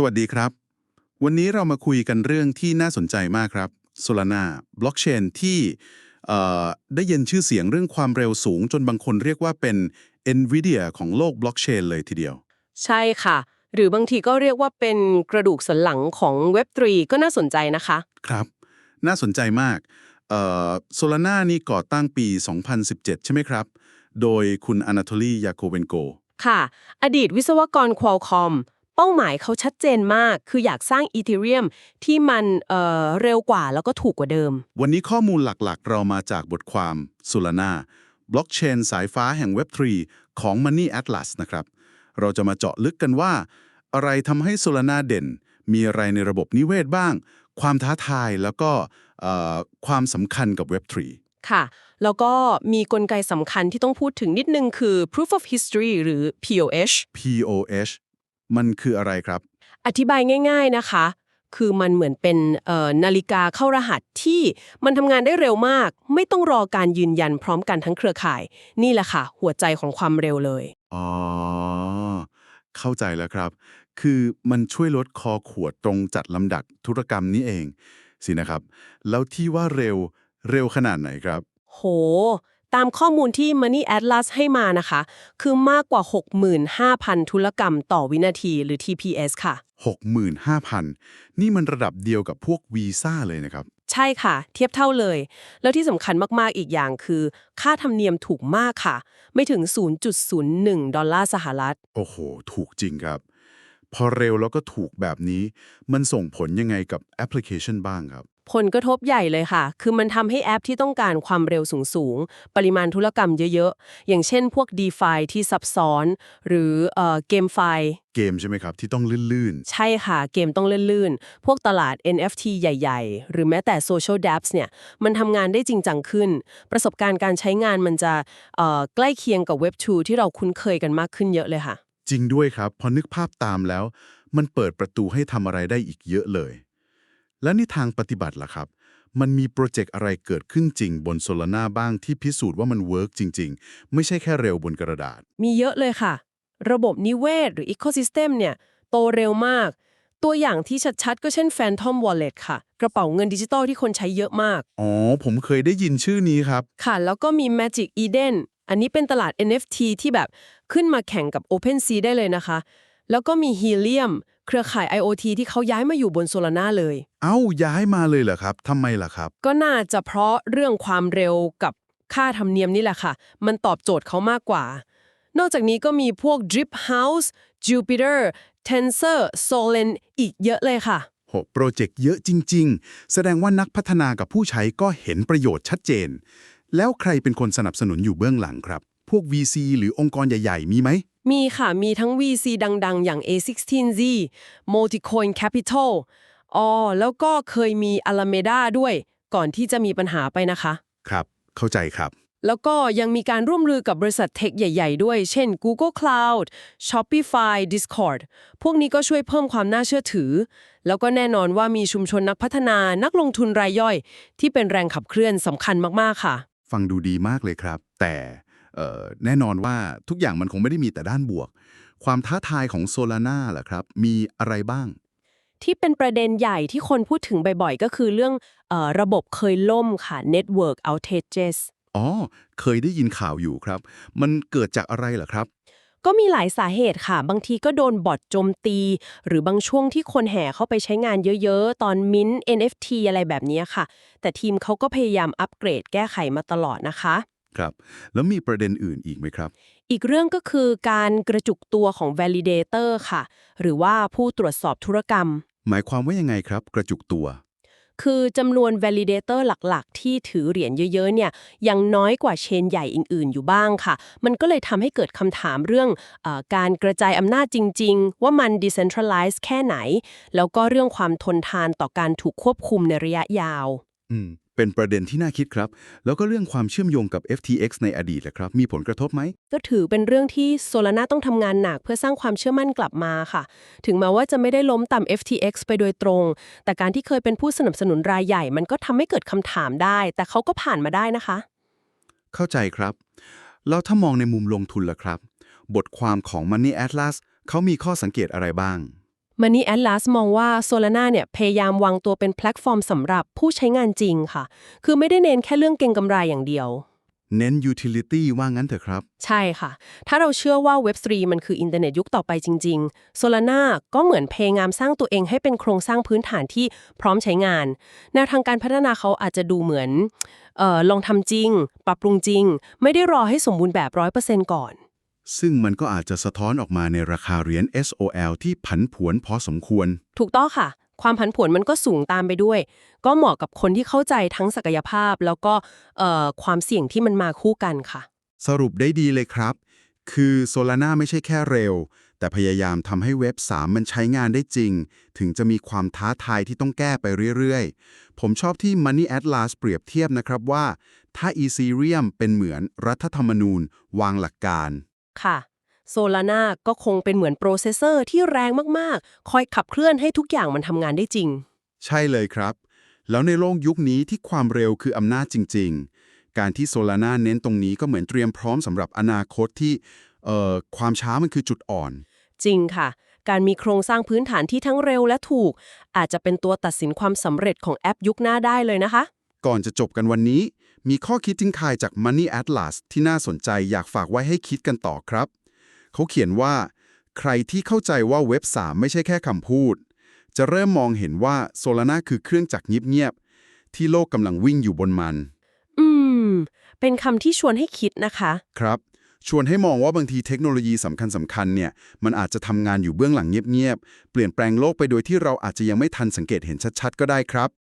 สวัสดีครับ วันนี้เรามาคุยกันเรื่องที่น่าสนใจมากครับ Solana บล็อกเชนที่เอ่อได้ยินชื่อเสียงเรื่องความเร็วสูง จนบางคนเรียกว่าเป็น NVIDIA ของโลกบล็อกเชนเลยทีเดียว ใช่ค่ะ หรือบางทีก็เรียกว่าเป็นกระดูกสันหลังของ Web3 ก็น่าสนใจนะคะ ครับ น่าสนใจมากเอ่อ Solana นี่ก่อตั้งปี 2017 ใช่ไหมครับ โดยคุณอนาโทลียาโคเวนโก ค่ะ อดีตวิศวกร Qualcomm เป้าหมายเขาชัดเจนมาก คืออยากสร้างอีเทเรียมที่มันเอ่อเร็วกว่าแล้วก็ถูกกว่าเดิม วันนี้ข้อมูลหลักๆ เรามาจากบทความ Solana บล็อกเชนสายฟ้าแห่ง Web3 ของ Money Atlas นะครับ เราจะมาเจาะลึกกันว่า อะไรทำให้ Solana เด่น มีอะไรในระบบนิเวศบ้าง ความท้าทายแล้วก็เอ่อความสำคัญกับ Web3 ค่ะ แล้วก็มีกลไกสำคัญที่ต้องพูดถึงนิดนึงคือ proof of history หรือ POH POH มันคืออะไรครับ อธิบายง่าย ๆนะคะ คือมันเหมือนเป็นเอ่อนาฬิกาเข้ารหัสที่มันทำงานได้เร็วมาก ไม่ต้องรอการยืนยันพร้อมกันทั้งเครือข่าย นี่แหละค่ะ หัวใจของความเร็วเลย อ๋อ เข้าใจแล้วครับ คือมันช่วยลดคอขวดตรงจัดลำดับธุรกรรมนี้เอง สินะครับ แล้วที่ว่าเร็วเร็วขนาดไหนครับ โห ตามข้อมูลที่ Money Atlas ให้มานะคะ คือมากกว่า 65,000 ธุรกรรมต่อวินาทีหรือ TPS ค่ะ 65,000 นี่มันระดับเดียวกับพวกวีซ่าเลยนะครับ ใช่ค่ะ เทียบเท่าเลย แล้วที่สำคัญมากๆอีกอย่างคือ ค่าธรรมเนียมถูกมากค่ะ ไม่ถึง 0.01 ดอลลาร์สหรัฐ โอ้โห ถูกจริงครับ พอเร็วแล้วก็ถูกแบบนี้ มันส่งผลยังไงกับแอปพลิเคชันบ้างครับ ผลกระทบใหญ่เลยค่ะ คือมันทำให้แอปที่ต้องการความเร็วสูงๆ ปริมาณธุรกรรมเยอะๆ อย่างเช่นพวก DeFi ที่ซับซ้อน หรือเอ่อเกมไฟเกมใช่ไหมครับ ที่ต้องลื่นใช่ค่ะ เกมต้องลื่นๆ พวกตลาด NFT ใหญ่ๆ หรือแม้แต่ Social Dapps เนี่ยมันทำงานได้จริงจังขึ้น ประสบการณ์การใช้งานมันจะเอ่อใกล้เคียงกับ Web 2 ที่เราคุ้นเคยกันมากขึ้นเยอะเลยค่ะๆจริงด้วยครับ พอนึกภาพตามแล้ว มันเปิดประตูให้ทำอะไรได้อีกเยอะเลย และนี่ทางปฏิบัติล่ะครับ มันมีโปรเจกต์อะไรเกิดขึ้นจริงบนโซลาร่าบ้างที่พิสูจน์ว่ามันเวิร์กจริง ๆ ไม่ใช่แค่เร็วบนกระดาษ มีเยอะเลยค่ะ ระบบนิเวศหรือ Ecosystem เนี่ย โตเร็วมาก ตัวอย่างที่ชัดๆ ก็เช่น Phantom Wallet ค่ะ กระเป๋าเงินดิจิตอลที่คนใช้เยอะมาก อ๋อ ผมเคยได้ยินชื่อนี้ครับ ค่ะ แล้วก็มี Magic Eden อันนี้เป็นตลาด NFT ที่แบบขึ้นมาแข่งกับ OpenSea ได้เลยนะคะ แล้วก็มี Helium เครือข่าย IoT ที่เขาย้ายมาอยู่บน Solana เลย เอ้าย้ายมาเลยเหรอครับทำไมล่ะครับ ก็น่าจะเพราะเรื่องความเร็วกับค่าธรรมเนียมนี่แหละค่ะ มันตอบโจทย์เขามากกว่า นอกจากนี้ก็มีพวก Drip House Jupiter Tensor Solen อีกเยอะเลยค่ะ โหโปรเจกต์เยอะจริง ๆ แสดงว่านักพัฒนากับผู้ใช้ก็เห็นประโยชน์ชัดเจน แล้วใครเป็นคนสนับสนุนอยู่เบื้องหลังครับ พวก VC หรือองค์กรใหญ่ ๆ มีไหม มีค่ะ มีทั้ง VC ดังๆ อย่าง A16Z Multicoin Capital อ๋อแล้วก็เคยมี Alameda ด้วย ก่อนที่จะมีปัญหาไปนะคะ ครับ เข้าใจครับ แล้วก็ยังมีการร่วมมือกับบริษัทเทคใหญ่ ๆ ด้วย เช่น Google Cloud Shopify Discord พวกนี้ก็ช่วยเพิ่มความน่าเชื่อถือ แล้วก็แน่นอนว่ามีชุมชนนักพัฒนานักลงทุนรายย่อย ที่เป็นแรงขับเคลื่อนสำคัญมากๆค่ะ ฟังดูดีมากเลยครับ แต่เอ่อ แน่นอนว่าทุกอย่างมันคงไม่ได้มีแต่ด้านบวก ความท้าทายของโซลาร่าล่ะครับ มีอะไรบ้าง ที่เป็นประเด็นใหญ่ที่คนพูดถึงบ่อยๆ ก็คือเรื่องเออระบบเคยล่มค่ะ Network outages อ๋อ เคยได้ยินข่าวอยู่ครับ มันเกิดจากอะไรเหรอครับก็มีหลายสาเหตุค่ะ บางทีก็โดนบอทโจมตี หรือบางช่วงที่คนแห่เข้าไปใช้งานเยอะๆ ตอนมิ้น NFT อะไรแบบนี้ค่ะ แต่ทีมเขาก็พยายามอัปเกรดแก้ไขมาตลอดนะคะ ครับ แล้วมีประเด็นอื่นอีกไหมครับ อีกเรื่องก็คือการกระจุกตัวของ validator ค่ะ หรือว่าผู้ตรวจสอบธุรกรรม หมายความว่ายังไงครับ กระจุกตัว คือจำนวน validator หลักๆ ที่ถือเหรียญเยอะๆ เนี่ยยังน้อยกว่าเชนใหญ่อื่นๆ อยู่บ้างค่ะ มันก็เลยทำให้เกิดคำถามเรื่องเออการกระจายอำนาจจริง ๆ ว่ามัน decentralized แค่ไหน แล้วก็เรื่องความทนทานต่อการถูกควบคุมในระยะยาว อืม เป็นประเด็นที่น่าคิดครับ แล้วก็เรื่องความเชื่อมโยงกับ FTX ในอดีตแหละครับ มีผลกระทบไหม ก็ถือเป็นเรื่องที่โซลาร่าต้องทำงานหนักเพื่อสร้างความเชื่อมั่นกลับมาค่ะ ถึงแม้ว่าจะไม่ได้ล้มต่ำ FTX ไปโดยตรง แต่การที่เคยเป็นผู้สนับสนุนรายใหญ่ มันก็ทำให้เกิดคำถามได้ แต่เขาก็ผ่านมาได้นะคะ เข้าใจครับ แล้วถ้ามองในมุมลงทุนล่ะครับ บทความของ Money Atlas เขามีข้อสังเกตอะไรบ้าง Money Atlas มองว่า Solana เนี่ยพยายามวางตัวเป็นแพลตฟอร์มสำหรับผู้ใช้งานจริงค่ะ คือไม่ได้เน้นแค่เรื่องเก็งกำไรอย่างเดียว เน้น utility ว่างั้นเถอะครับ ใช่ค่ะ ถ้าเราเชื่อว่า Web3 มันคืออินเทอร์เน็ตยุคต่อไปจริงๆ Solana ก็เหมือนพยายามสร้างตัวเองให้เป็นโครงสร้างพื้นฐานที่พร้อมใช้งาน แนวทางการพัฒนาเขาอาจจะดูเหมือนเออลองทำจริง ปรับปรุงจริง ไม่ได้รอให้สมบูรณ์แบบ100%ก่อน ซึ่งมันก็อาจจะสะท้อนออกมาในราคาเหรียญ SOL ที่ผันผวนพอสมควร ถูกต้องค่ะ ความผันผวนมันก็สูงตามไปด้วย ก็เหมาะกับคนที่เข้าใจทั้งศักยภาพ แล้วก็เอ่อความเสี่ยงที่มันมาคู่กันค่ะ สรุปได้ดีเลยครับ คือ Solana ไม่ใช่แค่เร็ว แต่พยายามทำให้เว็บ 3 มันใช้งานได้จริง ถึงจะมีความท้าทายที่ต้องแก้ไปเรื่อยๆ ผมชอบที่ Money Atlas เปรียบเทียบนะครับว่า ถ้า Ethereum เป็นเหมือนรัฐธรรมนูญ วางหลักการ ค่ะโซลาร่าก็คงเป็นเหมือนโปรเซสเซอร์ที่แรงมากๆ คอยขับเคลื่อนให้ทุกอย่างมันทำงานได้จริง ใช่เลยครับ แล้วในโลกยุคนี้ที่ความเร็วคืออำนาจจริง ๆ การที่ Solana เน้นตรงนี้ก็เหมือนเตรียมพร้อมสำหรับอนาคตที่เอ่อความช้ามันคือจุดอ่อน จริงค่ะ การมีโครงสร้างพื้นฐานที่ทั้งเร็วและถูก อาจจะเป็นตัวตัดสินความสำเร็จของแอปยุคหน้าได้เลยนะคะ ก่อนจะจบกันวันนี้ มีข้อคิดทิ้งทายจาก Money Atlas ที่น่าสนใจอยากฝากไว้ให้คิดกันต่อครับ เขาเขียนว่า ใครที่เข้าใจว่าเว็บ 3 ไม่ใช่แค่คำพูด จะเริ่มมองเห็นว่า Solana คือเครื่องจักรเงียบๆที่โลกกำลังวิ่งอยู่บนมัน อืม เป็นคำที่ชวนให้คิดนะคะ ครับ ชวนให้มองว่าบางทีเทคโนโลยีสำคัญสำคัญๆเนี่ย มันอาจจะทำงานอยู่เบื้องหลังเงียบๆ เปลี่ยนแปลงโลกไปโดยที่เราอาจจะยังไม่ทันสังเกตเห็นชัดๆ ก็ได้ครับ